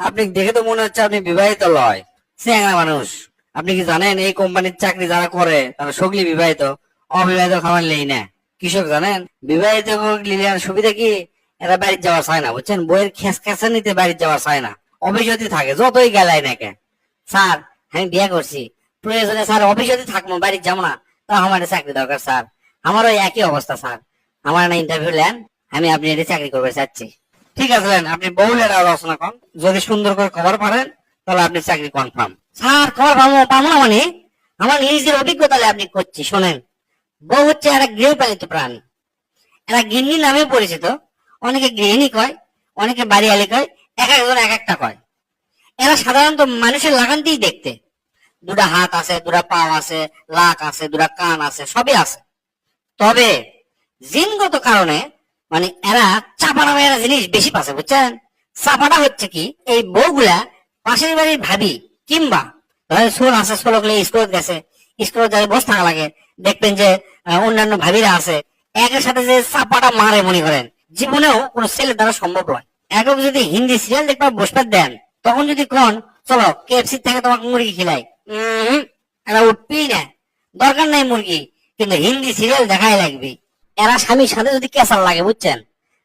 আপনি দেখে তো মনে হচ্ছে আপনি বিবাহিত লয়। চেঙ্গা মানুষ। আপনি কি জানেন এই কোম্পানির চাকরি যারা করে, তারা সগলি বিবাহিত? অবিবাহিত খাবার লেই না। কৃষক জানেন? বিবাহিত সুবিধা কি? এরা বাড়ির যাওয়ার চায় না, বুঝছেন? বইয়ের খেস খেসা নিতে বাড়ির যাওয়ার চায় না। অভিজ্ঞতি থাকে, যতই গেলাই না স্যার, আমি বিয়ে করছি। প্রয়োজনে স্যার অভিজ্ঞতি থাকব, বাড়ির যাব না, তা আমার চাকরি দরকার, স্যার। আমারও একই অবস্থা, স্যার। আমার না ইন্টারভিউ নেন, আমি আপনি এটা চাকরি করবে চাচ্ছি ঠিক আছে আপনি বহুলের আলোচনা করেন। যদি সুন্দর করে কভার পারেন তাহলে আপনি চাকরি কনফার্ম স্যার কভার পাবো পাবো না মানে? আমার নিজের অভিজ্ঞতা আপনি করছি, শোনেন। বউ হচ্ছে একটা গৃহপালিত প্রাণী। এরা গিন্নি নামে পরিচিত। অনেকে গৃহিণী কয়, অনেকে বাড়িয়ালি কয়, এক একজন এক একটা কয়। এরা সাধারণত মানুষের লাগানতেই দেখতে। দুটা হাত আছে, দুটা পা আছে, লাক আছে, দুটা কান আছে, সবই আছে। তবে জিনগত কারণে মানে এরা চাপা নামে এরা জিনিস বেশি পাচ্ছে, বুঝছেন? চাপাটা হচ্ছে কি, এই বউগুলা পাশের বাড়ির ভাবি কিংবা সোল আছে সোলকলে স্কুল গেছে স্কুলে যাই বসে থাকা লাগে, দেখবেন যে অন্যান্য ভাবিরা আছে, একের সাথে যে চাপাটা মারে মনে করেন, জীবনেও কোনো ছেলের দ্বারা সম্ভব নয়। একক যদি হিন্দি সিরিয়াল দেখবার বসতে দেন, তখন যদি কোন, চলো কেএফসি থেকে তোমাকে মুরগি খিলাই এরা উঠবেই না। দরকার নাই মুরগি, কিন্তু হিন্দি সিরিয়াল দেখাই লাগবে। এরা স্বামীর সাথে যদি কেসাল লাগে, বুঝছেন?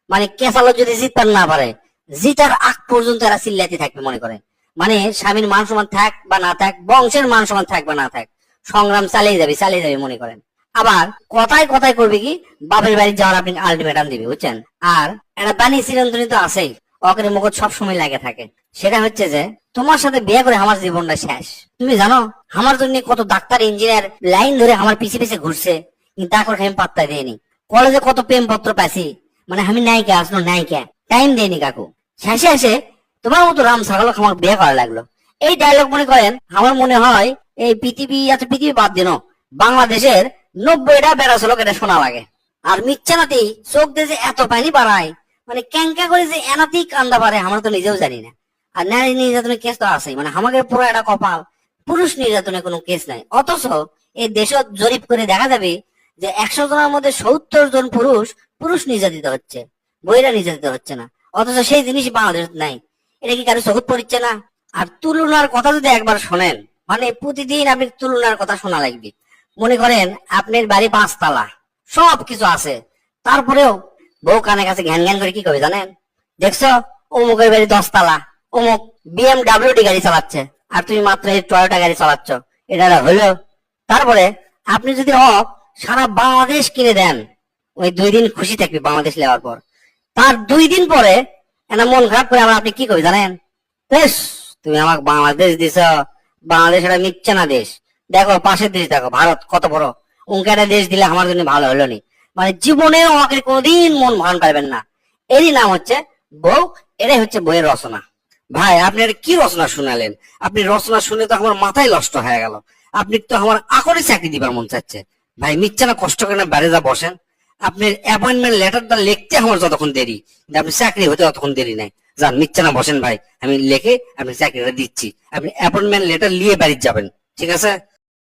মানে কেসালও যদি জিততে না পারে, জিতার আগ পর্যন্ত এরা চিল্লাতে থাকবে, মনে করেন মানে স্বামীর মান সমান থাক বা না থাক, বংশের মান সমান থাক বা না থাক, সংগ্রাম চালিয়ে যাবে চালিয়ে যাবে, মনে করেন। আবার কথায় কথায় করবে কি, বাপের বাড়ি যাওয়ার আপনি আলটিমেটাম দিবে, বুঝছেন? আর একটা বাণী চিরন্তনী তো আছেই, অকের মুখ সব সময় লাগে থাকে। সেটা হচ্ছে যে, তোমার সাথে বিয়ে করে আমার জীবনটা শেষ। তুমি জানো, আমার জন্য কত ডাক্তার, ইঞ্জিনিয়ার লাইন ধরে আমার পিছে পিছে ঘুরছে, কিন্তু তা করে আমি পাত্তা দিইনি। কলেজে কত প্রেম পত্র পাইছি? মানে আমি নায়িকা, আসলো নায়িকা। টাইম দেয়নি কাকু। শেষে এসে তোমার মতো রাম ছাগল আমার বিয়ে করা লাগল। এই ডায়লগ মনে করেন, আমার মনে হয় এই পৃথিবী আছে পৃথিবী বাদ দিন। বাংলাদেশের নব্বইটা বেড়া লোক এটা শোনা লাগে। আর মিচ্ছানাতি চোখ দিয়ে যে এত পানি বাড়ায় মানে ক্যাঙ্কা করে যে এনাতেই কান্দা পারে আমরা তো নিজেও জানি না। আর নারী নির্যাতনের কেস তো আছেই মানে আমাদের পুরো একটা কপাল। পুরুষ নির্যাতনের কোনো কেস নাই। অথচ এই দেশ জরিপ করে দেখা যাবে যে একশো জনের মধ্যে সত্তর জন পুরুষ পুরুষ নির্যাতিত হচ্ছে বইরা নির্যাতিত হচ্ছে না। অথচ সেই জিনিস বাংলাদেশ নাই। এটা কি কারও চোখত পড়ছে না? আর তুলনার কথা যদি একবার শোনেন মানে প্রতিদিন আপনি তুলনার কথা শোনা লাগবে। মনে করেন, আপনার বাড়ি পাঁচতলা সব কিছু আছে। তারপরেও বউ কানে কাছে ঘ্যান ঘ্যান করে কি করবে জানেন? দেখছ? অমুকের বাড়ি দশতলা, অমুক বিএমডাব্লিউডি গাড়ি চালাচ্ছে, আর তুমি মাত্র এই টয়োটা গাড়ি চালাচ্ছ। এটা হলো। তারপরে আপনি যদি হক সারা বাংলাদেশ কিনে দেন। ওই দুই দিন খুশি থাকবে বাংলাদেশ নেওয়ার পর। তার দুই দিন পরে একটা মন খারাপ করে আবার আপনি কি করবে জানেন? তুমি আমাকে বাংলাদেশ দিছ। বাংলাদেশ একটা মিথ্যা না দেশ। দেখো, পাশের দেশ দেখো, ভারত কত বড়। উনকে একটা দেশ দিলে আমার জন্য ভালো হলো নি। মানে জীবনেও আমাকে কোনোদিন মন ভান পারবেন না। এরই নাম হচ্ছে বউ এটাই হচ্ছে বইয়ের রচনা। ভাই, আপনি এটা কি রচনা শুনালেন? আপনি রচনা শুনে তো আমার মাথায় নষ্ট হয়ে গেল। আপনি তো আমার আকরে চাকরি দিবার মন চাচ্ছে। ভাই, মিথ্যা না, কষ্ট করে না বাইরে যা বসেন। আপনার অ্যাপয়েন্টমেন্ট লেটারটা লিখতে আমার যতক্ষণ দেরি। আপনি চাকরি হতে ততক্ষণ দেরি নাই। যান, মিথ্যা না বসেন ভাই। আমি লেখে আপনি চাকরিটা দিচ্ছি। আপনি অ্যাপয়েন্টমেন্ট লেটার নিয়ে বাড়ি যাবেন। ঠিক আছে?